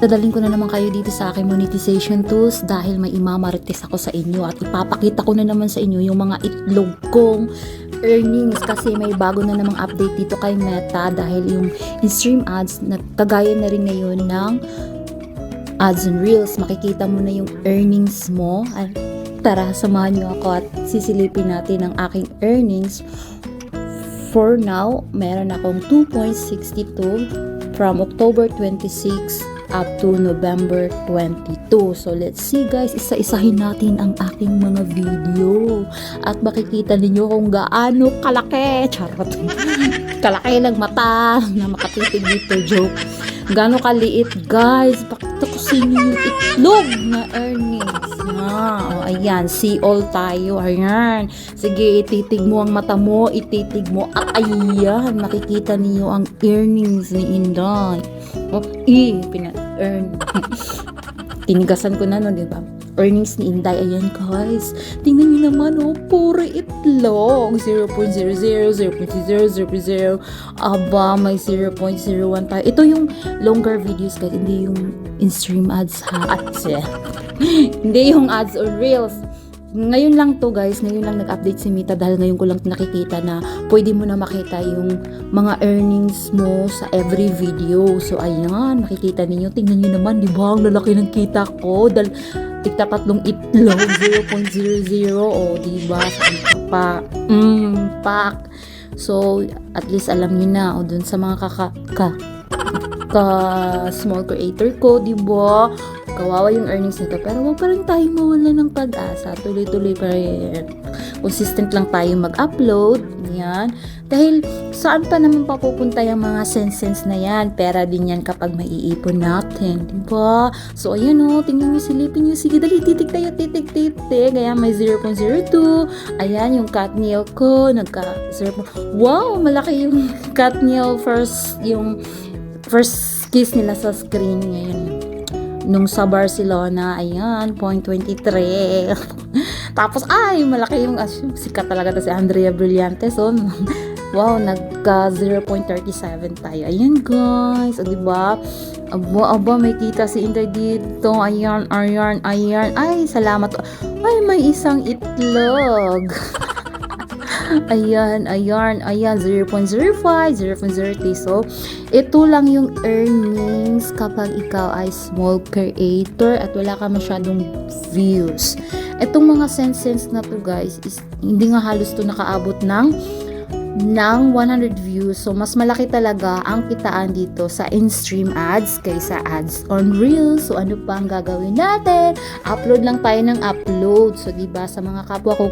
Dadalhin ko na naman kayo dito sa aking monetization tools dahil may imamarites ako sa inyo at ipapakita ko na naman sa inyo yung mga itlog kong earnings kasi may bago na namang update dito kay Meta dahil yung in-stream ads na kagaya na rin ngayon ng ads and reels. Makikita mo na yung earnings mo. Tara, samahan niyo ako at sisilipin natin ang aking earnings. For now, meron akong 2.62 from October 26 up to November 22. So let's see guys, isa-isahin natin ang aking mga video at makikita ninyo kung gaano kalaki. Charot. kalaki ng mata na makatitig dito joke. Gaano kaliit guys. Pakita ko sa inyo itlog na earnings. Ah, oh, ayan, see all tayo. Ayan. Sige, ititig mo ang mata mo, ititig mo. At ayan, makikita niyo ang earnings ni Inday. Oh, eh, pina-earn. Tinigasan ko na no, di ba? Earnings ni Inday, ayan guys. Tingnan niyo naman, oh, puro itlog. 0.00, 0.00, 0.0. Aba, may 0.01 tayo. Ito yung longer videos guys, hindi yung in-stream ads ha. Ads, eh. hindi yung ads or reels. Ngayon lang to guys, ngayon lang nag-update si Mita dahil ngayon ko lang nakikita na pwede mo na makita yung mga earnings mo sa every video. So ayan, makikita ninyo, tingnan niyo naman, di ba, ang lalaki ng kita ko. Dahil tigta tatlong itlog, 0.00, o di ba, pa, mm, pak. So, at least alam niyo na, o dun sa mga kaka, ka, ka small creator ko, di ba? Kawawa yung earnings nito. Pero wag pa rin tayo mawala ng pag-asa. Tuloy-tuloy pa rin. Consistent lang tayo mag-upload. Yan. Dahil saan pa naman papupunta yung mga sense na yan? Pera din yan kapag maiipon natin. Diba? So, ayan o. tingnan nyo, silipin nyo. Sige, dali, titig tayo, titig, titig. Ayan, may 0.02. Ayan, yung cat nail ko. Nagka, 0. Wow, malaki yung cat nail first, yung first kiss nila sa screen ngayon nung sa Barcelona, ayan, 0.23. Tapos, ay, malaki yung, as, sikat talaga to si Andrea Brillantes, so, wow, nagka 0.37 tayo. Ayan, guys, o, diba? Aba, aba, may kita si Inday dito. Ayan, ayan, ayan. Ay, salamat. Ay, may isang itlog. ayan, ayan, ayan, 0.05, 0.03. So, ito lang yung earnings kapag ikaw ay small creator at wala ka masyadong views. Itong mga sense na to guys, is, hindi nga halos to nakaabot ng ng 100 views. So, mas malaki talaga ang kitaan dito sa in-stream ads kaysa ads on Reels. So, ano pa ang gagawin natin? Upload lang tayo ng upload. So, di ba sa mga kapwa ko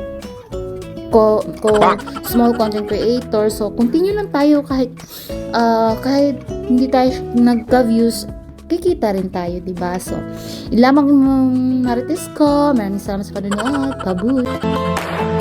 ko, ko small content creator. So, continue lang tayo kahit uh, kahit hindi tayo nagka-views, kikita rin tayo, di ba? So, ilamang um, marites ko. Maraming salamat sa panonood. Pabuhay!